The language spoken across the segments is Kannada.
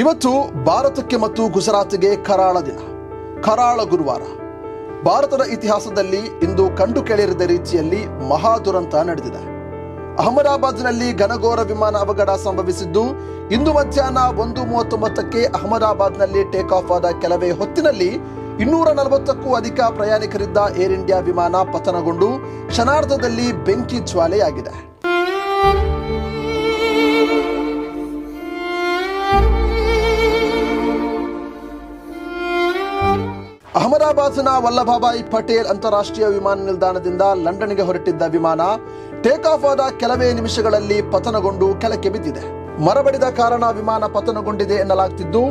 ಇವತ್ತು ಭಾರತಕ್ಕೆ ಮತ್ತು ಗುಜರಾತ್ಗೆ ಕರಾಳ ದಿನ, ಕರಾಳ ಗುರುವಾರ. ಭಾರತದ ಇತಿಹಾಸದಲ್ಲಿ ಇಂದು ಕಂಡು ಕೇಳಿರದ ರೀತಿಯಲ್ಲಿ ಮಹಾ ದುರಂತ ನಡೆದಿದೆ. ಅಹಮದಾಬಾದ್ನಲ್ಲಿ ಘನಘೋರ ವಿಮಾನ ಅವಘಡ ಸಂಭವಿಸಿದ್ದು, ಇಂದು ಮಧ್ಯಾಹ್ನ ಒಂದು ಮೂವತ್ತೊಂಬತ್ತಕ್ಕೆ ಅಹಮದಾಬಾದ್ನಲ್ಲಿ ಟೇಕ್ ಆಫ್ ಆದ ಕೆಲವೇ ಹೊತ್ತಿನಲ್ಲಿ ಇನ್ನೂರ ನಲವತ್ತಕ್ಕೂ ಅಧಿಕ ಪ್ರಯಾಣಿಕರಿದ್ದ ಏರ್ ಇಂಡಿಯಾ ವಿಮಾನ ಪತನಗೊಂಡು ಕ್ಷಣಾರ್ಧದಲ್ಲಿ ಬೆಂಕಿ ಜ್ವಾಲೆಯಾಗಿದೆ. ಅಹಮದಾಬಾದ್ನ ವಲ್ಲಭಾಬಾಯಿ ಪಟೇಲ್ ಅಂತಾರಾಷ್ಟ್ರೀಯ ವಿಮಾನ ನಿಲ್ದಾಣದಿಂದ ಲಂಡನ್ಗೆ ಹೊರಟಿದ್ದ ವಿಮಾನ ಟೇಕ್ ಆಫ್ ಆದ ಕೆಲವೇ ನಿಮಿಷಗಳಲ್ಲಿ ಪತನಗೊಂಡು ಕೆಳಕ್ಕೆ ಬಿದ್ದಿದೆ. ಮರಬಡಿದ ಕಾರಣ ವಿಮಾನ ಪತನಗೊಂಡಿದೆ ಎನ್ನಲಾಗ್ತಿದ್ದು,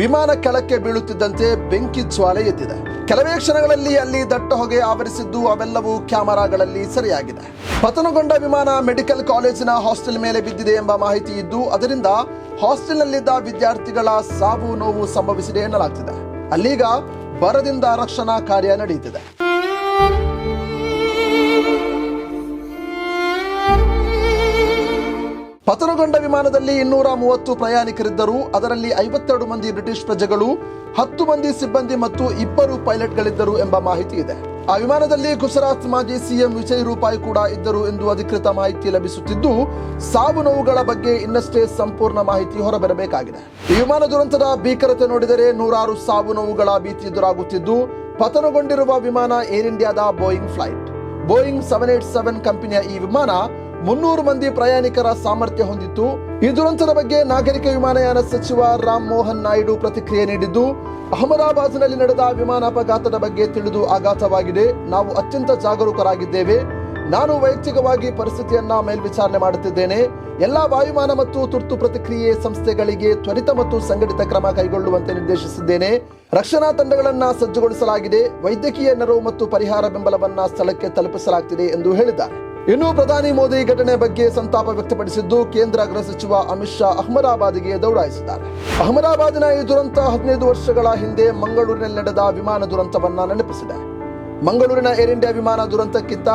ವಿಮಾನ ಕೆಳಕ್ಕೆ ಬೀಳುತ್ತಿದ್ದಂತೆ ಬೆಂಕಿ ಜ್ವಾಲೆ ಎದ್ದಿದೆ. ಕೆಲವೇ ಕ್ಷಣಗಳಲ್ಲಿ ಅಲ್ಲಿ ದಟ್ಟ ಹೊಗೆ ಆವರಿಸಿದ್ದು ಅವೆಲ್ಲವೂ ಕ್ಯಾಮೆರಾಗಳಲ್ಲಿ ಸರಿಯಾಗಿದೆ. ಪತನಗೊಂಡ ವಿಮಾನ ಮೆಡಿಕಲ್ ಕಾಲೇಜಿನ ಹಾಸ್ಟೆಲ್ ಮೇಲೆ ಬಿದ್ದಿದೆ ಎಂಬ ಮಾಹಿತಿ ಇದ್ದು, ಅದರಿಂದ ಹಾಸ್ಟೆಲ್ನಲ್ಲಿದ್ದ ವಿದ್ಯಾರ್ಥಿಗಳ ಸಾವು ನೋವು ಸಂಭವಿಸಿದೆ ಎನ್ನಲಾಗ್ತಿದೆ. ಅಲ್ಲೀಗ ಬರದಿಂದ ರಕ್ಷಣಾ ಕಾರ್ಯ ನಡೆಯುತ್ತಿದೆ. ಪತನಗೊಂಡ ವಿಮಾನದಲ್ಲಿ ಇನ್ನೂರ ಮೂವತ್ತು ಪ್ರಯಾಣಿಕರಿದ್ದರು ಅದರಲ್ಲಿ ಐವತ್ತೆರಡು ಮಂದಿ ಬ್ರಿಟಿಷ್ ಪ್ರಜೆಗಳು, ಹತ್ತು ಮಂದಿ ಸಿಬ್ಬಂದಿ ಮತ್ತು ಇಬ್ಬರು ಪೈಲಟ್ಗಳಿದ್ದರು ಎಂಬ ಮಾಹಿತಿ ಇದೆ. ಆ ವಿಮಾನದಲ್ಲಿ ಗುಜರಾತ್ ಮಾಜಿ ಸಿಎಂ ವಿಜಯ್ ರೂಪಾಯಿ ಕೂಡ ಇದ್ದರು ಎಂದು ಅಧಿಕೃತ ಮಾಹಿತಿ ಲಭಿಸುತ್ತಿದ್ದು, ಸಾವು ನೋವುಗಳ ಬಗ್ಗೆ ಇನ್ನಷ್ಟೇ ಸಂಪೂರ್ಣ ಮಾಹಿತಿ ಹೊರಬರಬೇಕಾಗಿದೆ. ಈ ವಿಮಾನ ದುರಂತದ ಭೀಕರತೆ ನೋಡಿದರೆ ನೂರಾರು ಸಾವು ನೋವುಗಳ ಭೀತಿ ಎದುರಾಗುತ್ತಿದ್ದು, ಪತನಗೊಂಡಿರುವ ವಿಮಾನ ಏರ್ ಇಂಡಿಯಾದ Boeing flight. Boeing seven eight seven ಕಂಪನಿಯ ಈ ವಿಮಾನ ಮುನ್ನೂರು ಮಂದಿ ಪ್ರಯಾಣಿಕರ ಸಾಮರ್ಥ್ಯ ಹೊಂದಿತ್ತು. ಈ ದುರಂತದ ಬಗ್ಗೆ ನಾಗರಿಕ ವಿಮಾನಯಾನ ಸಚಿವ ರಾಮ್ ಮೋಹನ್ ನಾಯ್ಡು ಪ್ರತಿಕ್ರಿಯೆ ನೀಡಿದ್ದು, ಅಹಮದಾಬಾದ್ನಲ್ಲಿ ನಡೆದ ವಿಮಾನ ಅಪಘಾತದ ಬಗ್ಗೆ ತಿಳಿದು ಆಘಾತವಾಗಿದೆ. ನಾವು ಅತ್ಯಂತ ಜಾಗರೂಕರಾಗಿದ್ದೇವೆ. ನಾನು ವೈಯಕ್ತಿಕವಾಗಿ ಪರಿಸ್ಥಿತಿಯನ್ನ ಮೇಲ್ವಿಚಾರಣೆ ಮಾಡುತ್ತಿದ್ದೇನೆ. ಎಲ್ಲಾ ವಾಯುಮಾನ ಮತ್ತು ತುರ್ತು ಪ್ರತಿಕ್ರಿಯೆ ಸಂಸ್ಥೆಗಳಿಗೆ ತ್ವರಿತ ಮತ್ತು ಸಂಘಟಿತ ಕ್ರಮ ಕೈಗೊಳ್ಳುವಂತೆ ನಿರ್ದೇಶಿಸಿದ್ದೇನೆ. ರಕ್ಷಣಾ ತಂಡಗಳನ್ನ ಸಜ್ಜುಗೊಳಿಸಲಾಗಿದೆ. ವೈದ್ಯಕೀಯ ನೆರವು ಮತ್ತು ಪರಿಹಾರ ಬೆಂಬಲವನ್ನ ಸ್ಥಳಕ್ಕೆ ತಲುಪಿಸಲಾಗ್ತಿದೆ ಎಂದು ಹೇಳಿದ್ದಾರೆ. ಇನ್ನು ಪ್ರಧಾನಿ ಮೋದಿ ಘಟನೆ ಬಗ್ಗೆ ಸಂತಾಪ ವ್ಯಕ್ತಪಡಿಸಿದ್ದು ಕೇಂದ್ರ ಗೃಹ ಸಚಿವ ಅಮಿತ್ ಶಾ ಅಹಮದಾಬಾದ್ಗೆ ದೌಡಾಯಿಸಿದ್ದಾರೆ. ಅಹಮದಾಬಾದ್ನ ಈ ದುರಂತ ಹದಿನೈದು ವರ್ಷಗಳ ಹಿಂದೆ ಮಂಗಳೂರಿನಲ್ಲಿ ನಡೆದ ವಿಮಾನ ದುರಂತವನ್ನ ನೆನಪಿಸಿದೆ. ಮಂಗಳೂರಿನ ಏರ್ ಇಂಡಿಯಾ ವಿಮಾನ ದುರಂತಕ್ಕಿಂತ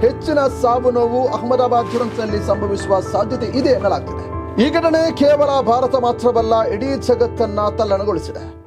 ಹೆಚ್ಚಿನ ಸಾವು ನೋವು ಅಹಮದಾಬಾದ್ ದುರಂತದಲ್ಲಿ ಸಂಭವಿಸುವ ಸಾಧ್ಯತೆ ಇದೆ ಎನ್ನಲಾಗ್ತಿದೆ. ಈ ಘಟನೆ ಕೇವಲ ಭಾರತ ಮಾತ್ರವಲ್ಲ, ಇಡೀ ಜಗತ್ತನ್ನ ತಲ್ಲಣಗೊಳಿಸಿದೆ.